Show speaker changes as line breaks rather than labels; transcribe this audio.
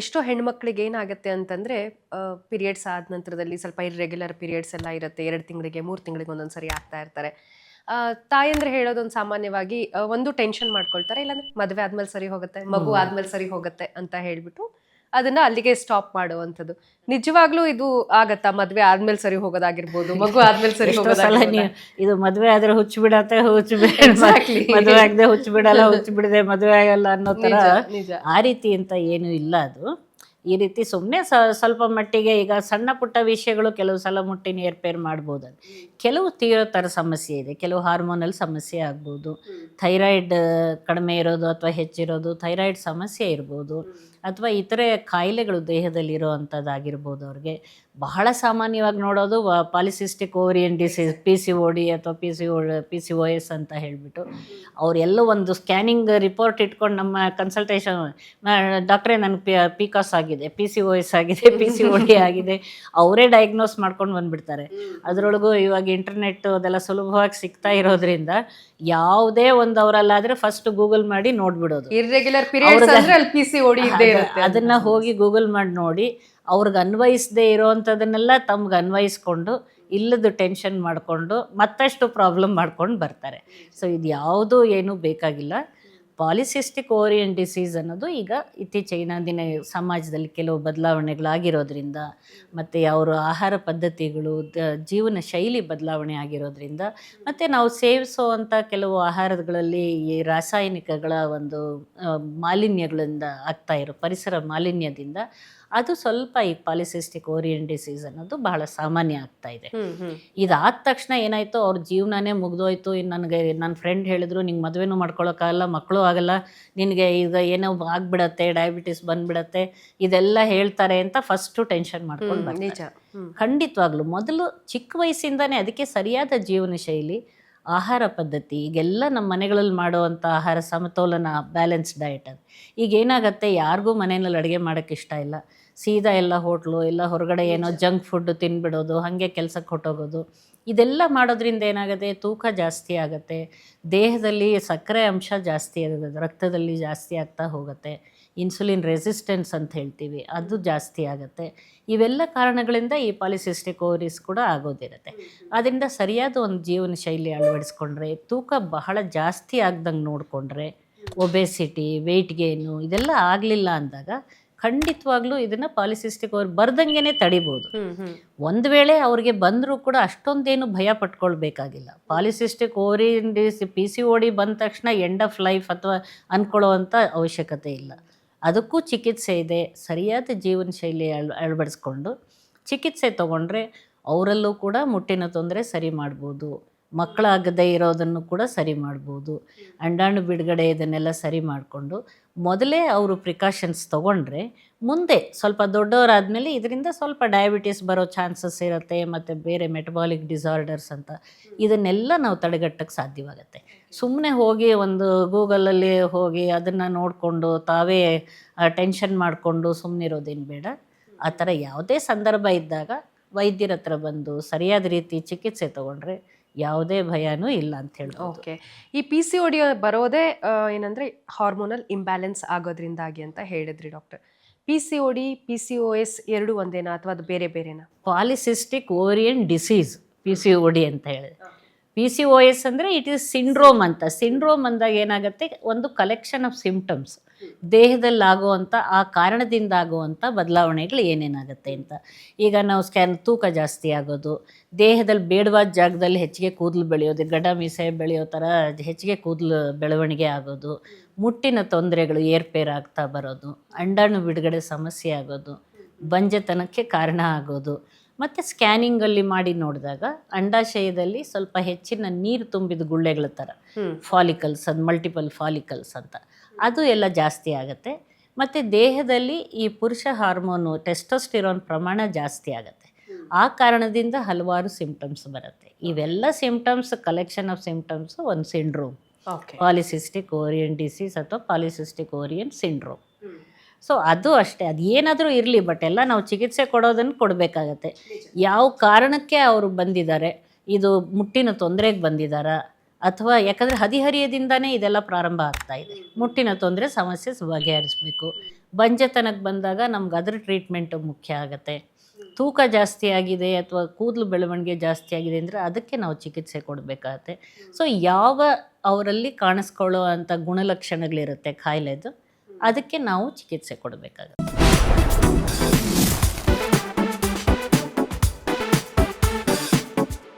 ಎಷ್ಟೋ ಹೆಣ್ಮಕ್ಳಿಗೆ ಏನಾಗುತ್ತೆ ಅಂತಂದ್ರೆ ಪೀರಿಯಡ್ಸ್ ಆದ ನಂತರದಲ್ಲಿ ಸ್ವಲ್ಪ ಇರ್ರೆಗ್ಯುಲರ್ ಪೀರಿಯಡ್ಸ್ ಎಲ್ಲ ಇರುತ್ತೆ. ಎರಡು ತಿಂಗಳಿಗೆ ಮೂರು ತಿಂಗಳಿಗೆ ಒಂದೊಂದ್ಸರಿ ಆಗ್ತಾ ಇರ್ತಾರೆ. ತಾಯಂದ್ರೆ ಹೇಳೋದೊಂದು ಸಾಮಾನ್ಯವಾಗಿ ಒಂದು ಟೆನ್ಷನ್ ಮಾಡ್ಕೊಳ್ತಾರೆ ಇಲ್ಲಾಂದ್ರೆ ಮದುವೆ ಆದ್ಮೇಲೆ ಸರಿ ಹೋಗುತ್ತೆ ಮಗು ಆದ್ಮೇಲೆ ಸರಿ ಹೋಗುತ್ತೆ ಅಂತ ಹೇಳ್ಬಿಟ್ಟು ಅದನ್ನ ಅಲ್ಲಿಗೆ ಸ್ಟಾಪ್ ಮಾಡುವಂಥದ್ದು. ನಿಜವಾಗ್ಲೂ ಇದು ಆಗತ್ತಾ? ಮದ್ವೆ ಆದ್ಮೇಲೆ ಸರಿ ಹೋಗೋದಾಗಿರ್ಬೋದು ಮಗು ಆದ್ಮೇಲೆ ಸರಿ
ಇದು ಮದ್ವೆ ಆದ್ರೆ ಹುಚ್ಚು ಬಿಡತ್ತೆ ಹುಚ್ಚು ಮದ್ವೆ ಆಗದೆ ಹುಚ್ಚು ಬಿಡಲ್ಲ ಹುಚ್ಚು ಬಿಡದೆ ಮದ್ವೆ ಆಗಲ್ಲ ಅನ್ನೋ ತರ ಆ ರೀತಿ ಅಂತ ಏನು ಇಲ್ಲ ಅದು. ಈ ರೀತಿ ಸುಮ್ಮನೆ ಸ್ವಲ್ಪ ಮಟ್ಟಿಗೆ ಈಗ ಸಣ್ಣ ಪುಟ್ಟ ವಿಷಯಗಳು ಕೆಲವು ಸಲ ಮುಟ್ಟಿನ ಏರ್ಪೇರ್ ಮಾಡ್ಬೋದು ಅದು. ಕೆಲವು ತೀರೋ ಥರ ಸಮಸ್ಯೆ ಇದೆ ಕೆಲವು ಹಾರ್ಮೋನಲ್ ಸಮಸ್ಯೆ ಆಗ್ಬೋದು. ಥೈರಾಯ್ಡ್ ಕಡಿಮೆ ಇರೋದು ಅಥವಾ ಹೆಚ್ಚಿರೋದು ಥೈರಾಯ್ಡ್ ಸಮಸ್ಯೆ ಇರ್ಬೋದು. ಅಥವಾ ಇತರೆ ಕಾಯಿಲೆಗಳು ದೇಹದಲ್ಲಿರುವಂಥದ್ದಾಗಿರ್ಬೋದು ಅವ್ರಿಗೆ. ಬಹಳ ಸಾಮಾನ್ಯವಾಗಿ ನೋಡೋದು polycystic ovarian disease P C O D ಅಥವಾ P C O P C O S ಅಂತ ಹೇಳಿಬಿಟ್ಟು. ಅವರೆಲ್ಲ ಒಂದು ಸ್ಕ್ಯಾನಿಂಗ್ ರಿಪೋರ್ಟ್ ಇಟ್ಕೊಂಡು ನಮ್ಮ ಕನ್ಸಲ್ಟೇಷನ್ ಡಾಕ್ಟ್ರೇ ನನಗೆ ಪಿ ಪಿಕಾಸ್ ಆಗಿದೆ ಪಿ ಸಿ ಓ ಎಸ್ ಆಗಿದೆ ಪಿ ಸಿ ಓ ಡಿ ಆಗಿದೆ. ಅವರೇ ಡಯಾಗ್ನೋಸ್ ಮಾಡ್ಕೊಂಡು ಬಂದುಬಿಡ್ತಾರೆ. ಅದರೊಳಗೂ ಇವಾಗ ಇಂಟರ್ನೆಟ್ ಅದೆಲ್ಲ ಸುಲಭವಾಗಿ ಸಿಗ್ತಾ ಇರೋದ್ರಿಂದ ಯಾವುದೇ ಒಂದು ಅವರಲ್ಲಾದರೆ ಫಸ್ಟ್ ಗೂಗಲ್ ಮಾಡಿ ನೋಡ್ಬಿಡೋದು.
ಇರ್ರೆಗ್ಯುಲರ್ ಪೀರಿಯಡ್ಸ್ ಅಂದ್ರೆ ಅಲ್ಲಿ ಪಿ ಸಿ ಓಡಿ ಡಿ
ಅದ-
ಇರುತ್ತೆ
ಅದನ್ನ ಹೋಗಿ ಗೂಗಲ್ ಮಾಡಿ ನೋಡಿ ಅವ್ರಿಗೆ ಅನ್ವಯಿಸದೇ ಇರೋವಂಥದನ್ನೆಲ್ಲ ತಮ್ಗೆ ಅನ್ವಯಿಸ್ಕೊಂಡು ಇಲ್ಲದ ಟೆನ್ಷನ್ ಮಾಡಿಕೊಂಡು ಮತ್ತಷ್ಟು ಪ್ರಾಬ್ಲಮ್ ಮಾಡ್ಕೊಂಡು ಬರ್ತಾರೆ. ಸೊ ಇದು ಯಾವುದೂ ಏನೂ ಬೇಕಾಗಿಲ್ಲ. ಪಾಲಿಸಿಸ್ಟಿಕ್ ಓರಿಯನ್ ಡಿಸೀಸ್ ಅನ್ನೋದು ಈಗ ಇತ್ತೀಚೆಗಿನ ದಿನ ಸಮಾಜದಲ್ಲಿ ಕೆಲವು ಬದಲಾವಣೆಗಳಾಗಿರೋದ್ರಿಂದ ಮತ್ತು ಅವರ ಆಹಾರ ಪದ್ಧತಿಗಳು ಜೀವನ ಶೈಲಿ ಬದಲಾವಣೆ ಆಗಿರೋದ್ರಿಂದ ಮತ್ತು ನಾವು ಸೇವಿಸುವಂಥ ಕೆಲವು ಆಹಾರಗಳಲ್ಲಿ ಈ ರಾಸಾಯನಿಕಗಳ ಒಂದು ಮಾಲಿನ್ಯಗಳಿಂದ ಆಗ್ತಾ ಪರಿಸರ ಮಾಲಿನ್ಯದಿಂದ ಅದು ಸ್ವಲ್ಪ ಈ ಪಾಲಿಸಿಸ್ಟಿಕ್ ಓರಿಯನ್ ಡಿಸೀಸ್ ಅನ್ನೋದು ಬಹಳ ಸಾಮಾನ್ಯ ಆಗ್ತಾ ಇದೆ. ಇದಾದ ತಕ್ಷಣ ಏನಾಯ್ತು? ಅವ್ರ ಜೀವನನೇ ಮುಗ್ದೋಯ್ತು. ಇನ್ನು ನನಗೆ ನನ್ನ ಫ್ರೆಂಡ್ ಹೇಳಿದ್ರು ನಿಂಗೆ ಮದುವೆನೂ ಮಾಡ್ಕೊಳಕ್ಕಾಗಲ್ಲ ಮಕ್ಕಳು ಆಗಲ್ಲ. ನಿನಗೆ ಈಗ ಏನೋ ಆಗ್ಬಿಡತ್ತೆ ಡಯಾಬಿಟಿಸ್ ಬಂದ್ಬಿಡತ್ತೆ. ಇದೆಲ್ಲ ಹೇಳ್ತಾರೆ ಅಂತ ಫಸ್ಟು ಟೆನ್ಷನ್ ಮಾಡ್ಕೊಂಡು ಬರ್ತಾರೆ. ಖಂಡಿತವಾಗ್ಲು ಮೊದಲು ಚಿಕ್ಕ ವಯಸ್ಸಿಂದನೇ ಅದಕ್ಕೆ ಸರಿಯಾದ ಜೀವನ ಶೈಲಿ ಆಹಾರ ಪದ್ಧತಿ ಈಗೆಲ್ಲ ನಮ್ಮ ಮನೆಗಳಲ್ಲಿ ಮಾಡುವಂಥ ಆಹಾರ ಸಮತೋಲನ ಬ್ಯಾಲೆನ್ಸ್ ಡಯಟ್ ಅದು. ಈಗ ಏನಾಗುತ್ತೆ ಯಾರಿಗೂ ಮನೆಯಲ್ಲಿ ಅಡುಗೆ ಮಾಡೋಕ್ಕೆ ಇಷ್ಟ ಇಲ್ಲ. ಸೀದಾ ಎಲ್ಲ ಹೋಟ್ಲು, ಎಲ್ಲ ಹೊರಗಡೆ ಏನೋ ಜಂಕ್ ಫುಡ್ ತಿನ್ಬಿಡೋದು, ಹಾಗೆ ಕೆಲಸಕ್ಕೆ ಹೊಟ್ಟೋಗೋದು ಇದೆಲ್ಲ ಮಾಡೋದ್ರಿಂದ ಏನಾಗುತ್ತೆ? ತೂಕ ಜಾಸ್ತಿ ಆಗುತ್ತೆ. ದೇಹದಲ್ಲಿ ಸಕ್ಕರೆ ಅಂಶ ಜಾಸ್ತಿ ಆಗುತ್ತೆ ರಕ್ತದಲ್ಲಿ ಜಾಸ್ತಿ ಆಗ್ತಾ ಹೋಗುತ್ತೆ. ಇನ್ಸುಲಿನ್ ರೆಸಿಸ್ಟೆನ್ಸ್ ಅಂತ ಹೇಳ್ತೀವಿ, ಅದು ಜಾಸ್ತಿ ಆಗುತ್ತೆ. ಇವೆಲ್ಲ ಕಾರಣಗಳಿಂದ ಈ ಪಾಲಿಸಿಸ್ಟಿಕ್ ಓವರೀಸ್ ಕೂಡ ಆಗೋದಿರುತ್ತೆ. ಅದರಿಂದ ಸರಿಯಾದ ಒಂದು ಜೀವನ ಶೈಲಿ ಅಳವಡಿಸ್ಕೊಂಡ್ರೆ, ತೂಕ ಬಹಳ ಜಾಸ್ತಿ ಆಗ್ದಂಗೆ ನೋಡಿಕೊಂಡ್ರೆ, ಒಬೆಸಿಟಿ ವೆಯ್ಟ್ ಗೇನು, ಇದೆಲ್ಲ ಆಗಲಿಲ್ಲ ಅಂದಾಗ ಖಂಡಿತವಾಗ್ಲೂ ಇದನ್ನ ಪಾಲಿಸಿಸ್ಟಿಕ್ ಅವ್ರು
ಬರ್ದಂಗೆನೆ ತಡಿಬಹುದು
ಒಂದ್ ವೇಳೆ ಅವ್ರಿಗೆ ಬಂದರೂ ಕೂಡ ಅಷ್ಟೊಂದೇನು ಭಯ ಪಟ್ಕೊಳ್ಬೇಕಾಗಿಲ್ಲ. Polycystic disease P C O D ಬಂದ ತಕ್ಷಣ ಎಂಡ್ ಆಫ್ ಲೈಫ್ ಅಥವಾ ಅಂದ್ಕೊಳ್ಳೋವಂಥ ಅವಶ್ಯಕತೆ ಇಲ್ಲ. ಅದಕ್ಕೂ ಚಿಕಿತ್ಸೆ ಇದೆ. ಸರಿಯಾದ ಜೀವನ ಶೈಲಿ ಅಳ್ ಅಳವಡಿಸ್ಕೊಂಡು ಚಿಕಿತ್ಸೆ ತಗೊಂಡ್ರೆ ಅವರಲ್ಲೂ ಕೂಡ ಮುಟ್ಟಿನ ತೊಂದರೆ ಸರಿ ಮಾಡ್ಬೋದು. ಮಕ್ಕಳಾಗದೇ ಇರೋದನ್ನು ಕೂಡ ಸರಿ ಮಾಡ್ಬೋದು. ಅಂಡಾಣು ಬಿಡುಗಡೆ ಇದನ್ನೆಲ್ಲ ಸರಿ ಮಾಡಿಕೊಂಡು ಮೊದಲೇ ಅವರು ಪ್ರಿಕಾಷನ್ಸ್ ತೊಗೊಂಡ್ರೆ ಮುಂದೆ ಸ್ವಲ್ಪ ದೊಡ್ಡವರಾದಮೇಲೆ ಇದರಿಂದ ಸ್ವಲ್ಪ ಡಯಾಬಿಟೀಸ್ ಬರೋ ಚಾನ್ಸಸ್ ಇರುತ್ತೆ ಮತ್ತು ಬೇರೆ ಮೆಟಬಾಲಿಕ್ ಡಿಸಾರ್ಡರ್ಸ್ ಅಂತ ಇದನ್ನೆಲ್ಲ ನಾವು ತಡೆಗಟ್ಟಕ್ಕೆ ಸಾಧ್ಯವಾಗುತ್ತೆ. ಸುಮ್ಮನೆ ಹೋಗಿ ಒಂದು ಗೂಗಲಲ್ಲಿ ಹೋಗಿ ಅದನ್ನು ನೋಡಿಕೊಂಡು ತಾವೇ ಟೆನ್ಷನ್ ಮಾಡಿಕೊಂಡು ಸುಮ್ಮನಿರೋದೇನು ಬೇಡ. ಆ ಥರ ಯಾವುದೇ ಸಂದರ್ಭ ಇದ್ದಾಗ ವೈದ್ಯರ ಹತ್ರ ಬಂದು ಸರಿಯಾದ ರೀತಿ ಚಿಕಿತ್ಸೆ ತಗೊಂಡ್ರೆ ಯಾವುದೇ ಭಯನೂ ಇಲ್ಲ ಅಂತ ಹೇಳ್ಬೋದು.
ಓಕೆ. ಈ ಪಿ ಸಿ ಒಡಿ ಬರೋದೇ ಆ, ಏನಂದ್ರೆ ಹಾರ್ಮೋನಲ್ ಇಂಬ್ಯಾಲೆನ್ಸ್ ಆಗೋದ್ರಿಂದಾಗಿ ಅಂತ ಹೇಳಿದ್ರಿ doctor. P C O D P C O S ಎರಡು ಒಂದೇನಾ ಅಥವಾ ಅದು ಬೇರೆ ಬೇರೆನಾ?
Polycystic ovarian disease P C O D ಅಂತ ಹೇಳಿದೆ ಪಿ ಸಿ ಒ ಎಸ್ ಅಂದರೆ ಇಟ್ ಈಸ್ ಸಿಂಡ್ರೋಮ್ ಅಂತ. ಸಿಂಡ್ರೋಮ್ ಅಂದಾಗ ಏನಾಗುತ್ತೆ? ಒಂದು ಕಲೆಕ್ಷನ್ ಆಫ್ ಸಿಂಪ್ಟಮ್ಸ್ ದೇಹದಲ್ಲಿ ಆಗುವಂಥ ಆ ಕಾರಣದಿಂದ ಆಗುವಂಥ ಬದಲಾವಣೆಗಳು ಏನೇನಾಗುತ್ತೆ ಅಂತ. ಈಗ ನಾವು ಸ್ಕ್ಯಾನ್ ತೂಕ ಜಾಸ್ತಿ ಆಗೋದು ದೇಹದಲ್ಲಿ ಬೇಡವಾದ ಜಾಗದಲ್ಲಿ ಹೆಚ್ಚಿಗೆ ಕೂದಲು ಬೆಳೆಯೋದು ಗಡ ಮೀಸೆ ಬೆಳೆಯೋ ಥರ ಹೆಚ್ಚಿಗೆ ಕೂದಲು ಬೆಳವಣಿಗೆ ಆಗೋದು ಮುಟ್ಟಿನ ತೊಂದರೆಗಳು ಏರ್ಪೇರಾಗ್ತಾ ಬರೋದು ಅಂಡಾಣು ಬಿಡುಗಡೆ ಸಮಸ್ಯೆ ಆಗೋದು ಬಂಜೆತನಕ್ಕೆ ಕಾರಣ ಆಗೋದು. ಮತ್ತು ಸ್ಕ್ಯಾನಿಂಗಲ್ಲಿ ಮಾಡಿ ನೋಡಿದಾಗ ಅಂಡಾಶಯದಲ್ಲಿ ಸ್ವಲ್ಪ ಹೆಚ್ಚಿನ ನೀರು ತುಂಬಿದ ಗುಳ್ಳೆಗಳ ಥರ ಫಾಲಿಕಲ್ಸ್ ಅದು ಮಲ್ಟಿಪಲ್ ಫಾಲಿಕಲ್ಸ್ ಅಂತ. ಅದು ಎಲ್ಲ ಜಾಸ್ತಿ ಆಗುತ್ತೆ. ಮತ್ತು ದೇಹದಲ್ಲಿ ಈ ಪುರುಷ ಹಾರ್ಮೋನು ಟೆಸ್ಟೋಸ್ಟಿರೋನ್ ಪ್ರಮಾಣ ಜಾಸ್ತಿ ಆಗುತ್ತೆ. ಆ ಕಾರಣದಿಂದ ಹಲವಾರು ಸಿಂಪ್ಟಮ್ಸ್ ಬರುತ್ತೆ. ಇವೆಲ್ಲ ಸಿಂಪ್ಟಮ್ಸ್ ಕಲೆಕ್ಷನ್ ಆಫ್ ಸಿಂಪ್ಟಮ್ಸ್ ಒಂದು ಸಿಂಡ್ರೋಮ್. ಪಾಲಿಸಿಸ್ಟಿಕ್ ಓರಿಯನ್ ಡಿಸೀಸ್ ಅಥವಾ ಪಾಲಿಸಿಸ್ಟಿಕ್ ಓರಿಯನ್ ಸಿಂಡ್ರೋಮ್. ಸೊ ಅದು ಅಷ್ಟೇ. ಅದು ಏನಾದರೂ ಇರಲಿ ಬಟ್ ಎಲ್ಲ ನಾವು ಚಿಕಿತ್ಸೆ ಕೊಡೋದನ್ನು ಕೊಡಬೇಕಾಗತ್ತೆ. ಯಾವ ಕಾರಣಕ್ಕೆ ಅವರು ಬಂದಿದ್ದಾರೆ? ಇದು ಮುಟ್ಟಿನ ತೊಂದರೆಗೆ ಬಂದಿದ್ದಾರಾ? ಅಥವಾ ಯಾಕಂದರೆ ಹದಿಹರಿಯದಿಂದನೇ ಇದೆಲ್ಲ ಪ್ರಾರಂಭ ಆಗ್ತಾ ಇದೆ. ಮುಟ್ಟಿನ ತೊಂದರೆ ಸಮಸ್ಯೆ ಬಗೆಹರಿಸಬೇಕು. ಬಂಜೆತನಕ್ಕೆ ಬಂದಾಗ ನಮ್ಗೆ ಅದ್ರ ಟ್ರೀಟ್ಮೆಂಟು ಮುಖ್ಯ ಆಗುತ್ತೆ. ತೂಕ ಜಾಸ್ತಿ ಆಗಿದೆ ಅಥವಾ ಕೂದಲು ಬೆಳವಣಿಗೆ ಜಾಸ್ತಿ ಆಗಿದೆ ಅಂದರೆ ಅದಕ್ಕೆ ನಾವು ಚಿಕಿತ್ಸೆ ಕೊಡಬೇಕಾಗತ್ತೆ. ಸೊ ಯಾವ ಅವರಲ್ಲಿ ಕಾಣಿಸ್ಕೊಳ್ಳೋ ಅಂಥ ಗುಣಲಕ್ಷಣಗಳಿರುತ್ತೆ ಕಾಯಿಲೆದು ಅದಕ್ಕೆ ನಾವು ಚಿಕಿತ್ಸೆ ಕೊಡಬೇಕಾಗುತ್ತೆ.